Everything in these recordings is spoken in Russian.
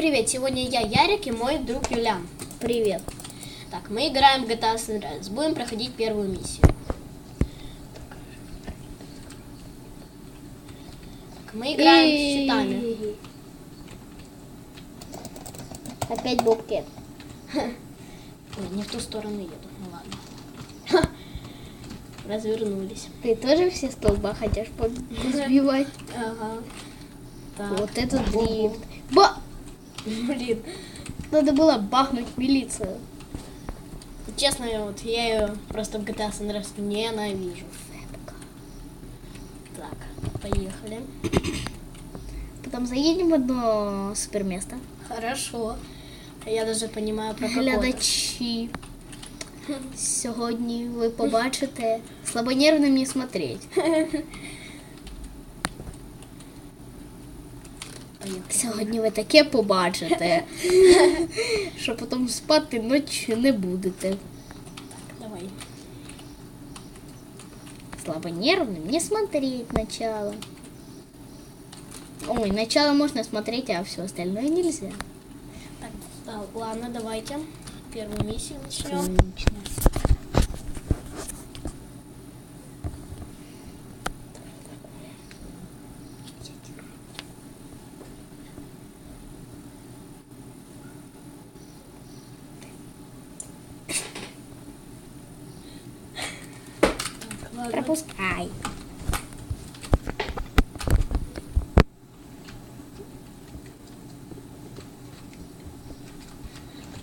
Привет, сегодня я Ярик и мой друг Юлян. Привет. Так, мы играем в GTA San Andreas. Будем проходить первую миссию. Так, мы играем с щитами. Опять букет. Ой, не в ту сторону еду. Ну ладно. Развернулись. Ты тоже все столба хотишь сбивать? Ага. Так. Вот этот дрифт. Ба! Блин. Надо было бахнуть милицию. Честно, вот я ее просто в GTA San Andreas ненавижу. Так, поехали. Потом заедем в одно суперместо. Хорошо. Я даже понимаю про какое. Глядачі. Сьогодні ви побачите слабонервним не смотреть. Поехали. Сьогодні ви таке побачите, що потім спати ночі не будете. Давай. Слабонервным не смотреть начало. Ой, начало можно смотреть, а все остальное нельзя. Так, да, ладно, давайте первую миссию начнем. Отлично. Пропускай.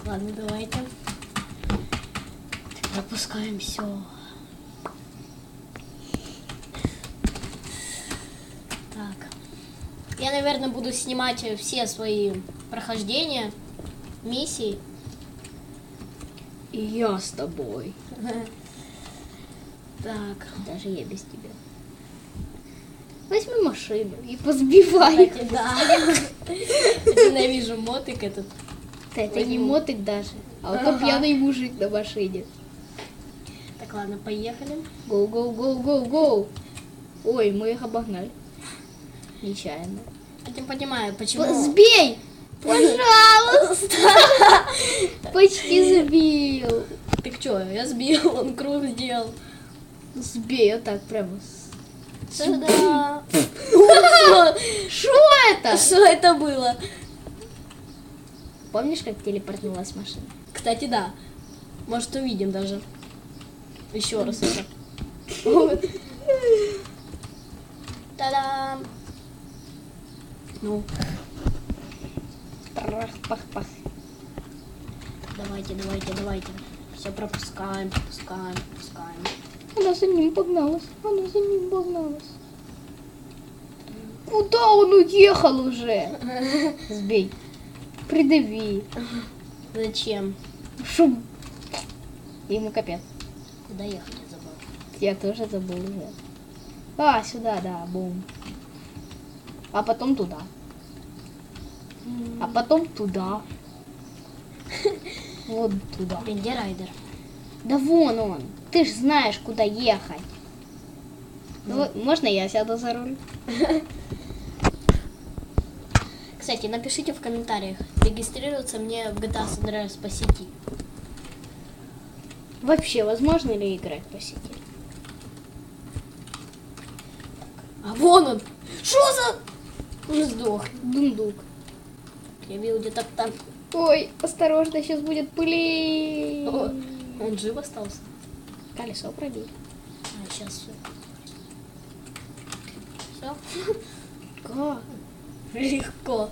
Ладно, давайте. Пропускаем все. Так. Я, наверное, буду снимать все свои прохождения, миссии. И я с тобой. Так. Даже я без тебя. Возьми машину и позбивай. Кстати, да. Ненавижу мотик этот. Да это не мотик даже, а вот Ага. пьяный мужик на машине. Так, ладно, поехали. Гоу, гоу, гоу, гоу, гоу. Ой, мы их обогнали. Нечаянно. Я не понимаю, почему... Сбей! Пожалуйста! Почти сбил. Ты что, я сбил, он круг сделал. Сбей, вот так прямо. Сюда. Что это? Что это было? Помнишь, как телепортнулась машина? Кстати, да. Может, увидим даже. Еще раз это. Та-дам! Ну, Трах-пах-пах. давайте, давайте, давайте. Все пропускаем, пропускаем, пропускаем. Она за ним погналась. Она за ним погналась. Куда он уехал уже? Сбей. Придави. Зачем? Шум. Ему капец. Куда ехать я забыл? Я тоже забыл уже. А, сюда, да, бум. А потом туда. А потом туда. Вот туда. Блин, где райдер? Да вон он. Ты ж знаешь, куда ехать. Ну, можно я сяду за руль? Кстати, напишите в комментариях, регистрироваться мне в GTA San Andreas по сети. Вообще, возможно ли играть по сети? А вон он! Что за... Он сдох. Дундук. Я видел где-то там. Ой, осторожно, сейчас будет пыли. О, он жив остался. Колесо пробей. А, сейчас все. Все? Как? Легко.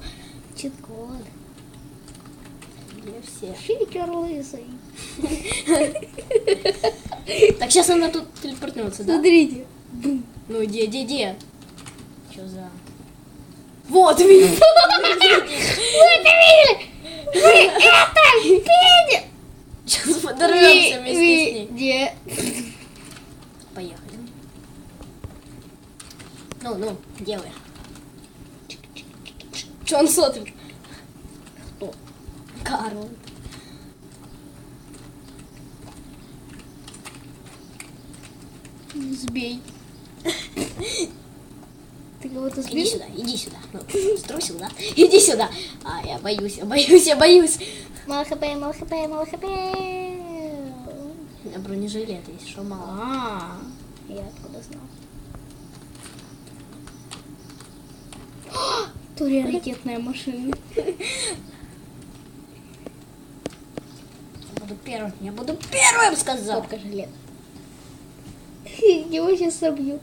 Чит-код. Для всех. Фикер лысый. Так, сейчас она тут телепортнется, да? Смотрите. Ну, где, где, где? Что за... Вот, видишь? Вы это видели? Вы это видели? Сейчас подорвемся вместе с ней. Где? Поехали. Ну, ну, делай. Что он смотрит? Кто? Карл. Сбей. Ты Ну, это Иди сюда, иди сюда. Ну, струсил, да? Иди сюда. А, я боюсь, я боюсь, я боюсь. Мало хп, мало хп, мало хп. У меня бронежилет есть, что мало. А, я откуда знал. То раритетная машина. Я буду первым, я буду первым, сказал. Сколько же лет? Его сейчас собьют.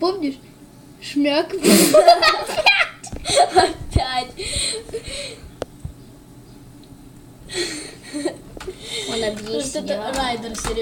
Помнишь? Шмяк. Опять. Он Что это объяснил. райдер серебряный.